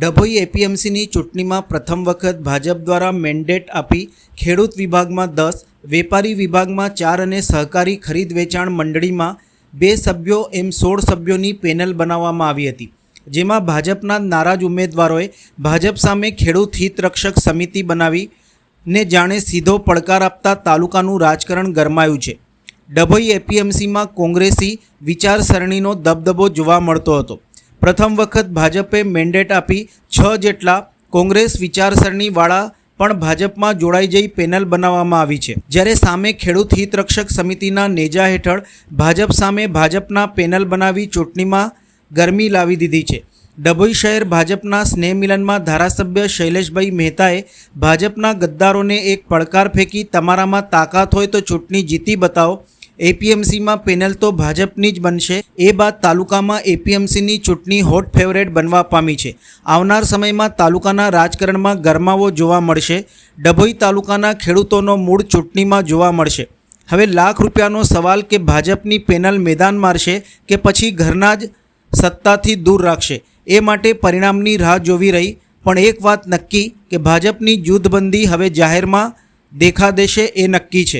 ડભોઈ એપીએમસીની ચૂંટણીમાં પ્રથમ વખત ભાજપ દ્વારા મેન્ડેટ આપી ખેડૂત વિભાગમાં દસ, વેપારી વિભાગમાં ચાર અને સહકારી ખરીદ વેચાણ મંડળીમાં બે સભ્યો એમ સોળ સભ્યોની પેનલ બનાવવામાં આવી હતી. જેમાં ભાજપના નારાજ ઉમેદવારોએ ભાજપ સામે ખેડૂત હિતરક્ષક સમિતિ બનાવી ને જાણે સીધો પડકાર આપતા તાલુકાનું રાજકારણ ગરમાયું છે. ડભોઈ એપીએમસીમાં કોંગ્રેસી વિચારસરણીનો દબદબો જોવા મળતો હતો. પ્રથમ વખત ભાજપે મેન્ડેટ આપી છ જેટલા કોંગ્રેસ વિચારસરણીવાળા પણ ભાજપમાં જોડાઈ જઈ પેનલ બનાવવામાં આવી છે. જ્યારે સામે ખેડૂત હિતરક્ષક સમિતિના નેજા હેઠળ ભાજપ સામે ભાજપના પેનલ બનાવી ચૂંટણીમાં ગરમી લાવી દીધી છે. ડભોઈ શહેર ભાજપના સ્નેહ મિલનમાં ધારાસભ્ય શૈલેષભાઈ મહેતાએ ભાજપના ગદ્દારોને એક પડકાર ફેંકી તમારામાં તાકાત હોય તો ચૂંટણી જીતી બતાવો એપીએમસીમાં પેનલ તો ભાજપની જ બનશે. એ બાદ તાલુકામાં એપીએમસીની ચૂંટણી હોટ ફેવરેટ બનવા પામી છે. આવનાર સમયમાં તાલુકાના રાજકારણમાં ગરમાવો જોવા મળશે. ડભોઈ તાલુકાના ખેડૂતોનો મૂળ ચૂંટણીમાં જોવા મળશે. હવે લાખ રૂપિયાનો સવાલ કે ભાજપની પેનલ મેદાન મારશે કે પછી ઘરના જ સત્તાથી દૂર રાખશે, એ માટે પરિણામની રાહ જોવી રહી. પણ એક વાત નક્કી કે ભાજપની જૂથબંધી હવે જાહેરમાં દેખા દેશે એ નક્કી છે.